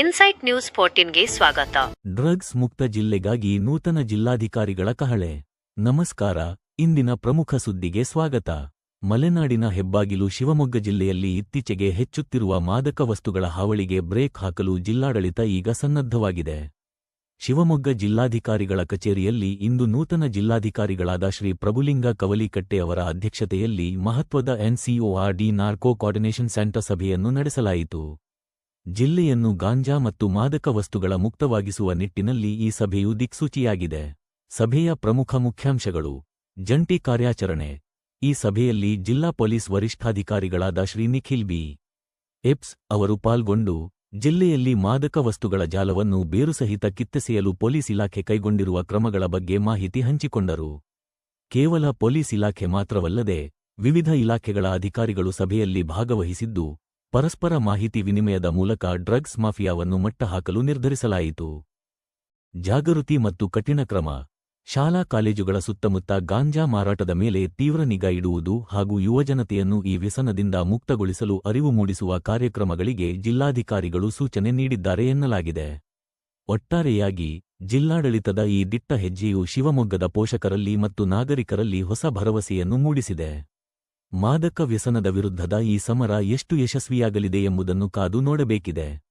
Insight news ಫೋರ್ಟೀನ್ಗೆ ಸ್ವಾಗತ. Drugs ಮುಕ್ತ ಜಿಲ್ಲೆಗಾಗಿ ನೂತನ ಜಿಲ್ಲಾಧಿಕಾರಿಗಳ ಕಹಳೆ. ನಮಸ್ಕಾರ, ಇಂದಿನ ಪ್ರಮುಖ ಸುದ್ದಿಗೆ ಸ್ವಾಗತ. ಮಲೆನಾಡಿನ ಹೆಬ್ಬಾಗಿಲು ಶಿವಮೊಗ್ಗ ಜಿಲ್ಲೆಯಲ್ಲಿ ಇತ್ತೀಚೆಗೆ ಹೆಚ್ಚುತ್ತಿರುವ ಮಾದಕ ವಸ್ತುಗಳ ಹಾವಳಿಗೆ ಬ್ರೇಕ್ ಹಾಕಲು ಜಿಲ್ಲಾಡಳಿತ ಈಗ ಸನ್ನದ್ಧವಾಗಿದೆ. ಶಿವಮೊಗ್ಗ ಜಿಲ್ಲಾಧಿಕಾರಿಗಳ ಕಚೇರಿಯಲ್ಲಿ ಇಂದು ನೂತನ ಜಿಲ್ಲಾಧಿಕಾರಿಗಳಾದ ಶ್ರೀ ಪ್ರಭುಲಿಂಗ ಕವಲಿಕಟ್ಟೆ ಅವರ ಅಧ್ಯಕ್ಷತೆಯಲ್ಲಿ ಮಹತ್ವದ ಎನ್ಸಿಒಆರ್ಡಿ ನಾರ್ಕೋ ಕೋಆರ್ಡಿನೇಷನ್ ಸೆಂಟರ್ ಸಭೆಯನ್ನು ನಡೆಸಲಾಯಿತು. ಜಿಲ್ಲೆಯನ್ನು ಗಾಂಜಾ ಮತ್ತು ಮಾದಕ ವಸ್ತುಗಳ ಮುಕ್ತವಾಗಿಸುವ ನಿಟ್ಟಿನಲ್ಲಿ ಈ ಸಭೆಯು ದಿಕ್ಸೂಚಿಯಾಗಿದೆ. ಸಭೆಯ ಪ್ರಮುಖ ಮುಖ್ಯಾಂಶಗಳು. ಜಂಟಿ ಕಾರ್ಯಾಚರಣೆ. ಈ ಸಭೆಯಲ್ಲಿ ಜಿಲ್ಲಾ ಪೊಲೀಸ್ ವರಿಷ್ಠಾಧಿಕಾರಿಗಳಾದ ಶ್ರೀ ನಿಖಿಲ್ ಬಿ. ಎಪ್ಸ್ ಅವರು ಪಾಲ್ಗೊಂಡು, ಜಿಲ್ಲೆಯಲ್ಲಿ ಮಾದಕ ವಸ್ತುಗಳ ಜಾಲವನ್ನು ಬೇರುಸಹಿತ ಕಿತ್ತೆಸೆಯಲು ಪೊಲೀಸ್ ಇಲಾಖೆ ಕೈಗೊಂಡಿರುವ ಕ್ರಮಗಳ ಬಗ್ಗೆ ಮಾಹಿತಿ ಹಂಚಿಕೊಂಡರು. ಕೇವಲ ಪೊಲೀಸ್ ಇಲಾಖೆ ಮಾತ್ರವಲ್ಲದೆ, ವಿವಿಧ ಇಲಾಖೆಗಳ ಅಧಿಕಾರಿಗಳು ಸಭೆಯಲ್ಲಿ ಭಾಗವಹಿಸಿದ್ದು ಪರಸ್ಪರ ಮಾಹಿತಿ ವಿನಿಮಯದ ಮೂಲಕ ಡ್ರಗ್ಸ್ ಮಾಫಿಯಾವನ್ನು ಮಟ್ಟಹಾಕಲು ನಿರ್ಧರಿಸಲಾಯಿತು. ಜಾಗೃತಿ ಮತ್ತು ಕಠಿಣ ಕ್ರಮ, ಶಾಲಾ ಕಾಲೇಜುಗಳ ಸುತ್ತಮುತ್ತ ಗಾಂಜಾ ಮಾರಾಟದ ಮೇಲೆ ತೀವ್ರ ನಿಗಾ ಇಡುವುದು ಹಾಗೂ ಯುವಜನತೆಯನ್ನು ಈ ವ್ಯಸನದಿಂದ ಮುಕ್ತಗೊಳಿಸಲು ಅರಿವು ಮೂಡಿಸುವ ಕಾರ್ಯಕ್ರಮಗಳಿಗೆ ಜಿಲ್ಲಾಧಿಕಾರಿಗಳು ಸೂಚನೆ ನೀಡಿದ್ದಾರೆ ಎನ್ನಲಾಗಿದೆ. ಒಟ್ಟಾರೆಯಾಗಿ, ಜಿಲ್ಲಾಡಳಿತದ ಈ ದಿಟ್ಟ ಹೆಜ್ಜೆಯು ಶಿವಮೊಗ್ಗದ ಪೋಷಕರಲ್ಲಿ ಮತ್ತು ನಾಗರಿಕರಲ್ಲಿ ಹೊಸ ಭರವಸೆಯನ್ನು ಮೂಡಿಸಿದೆ. ಮಾದಕ ವ್ಯಸನದ ವಿರುದ್ಧದ ಈ ಸಮರ ಎಷ್ಟು ಯಶಸ್ವಿಯಾಗಲಿದೆ ಎಂಬುದನ್ನು ಕಾದು ನೋಡಬೇಕಿದೆ.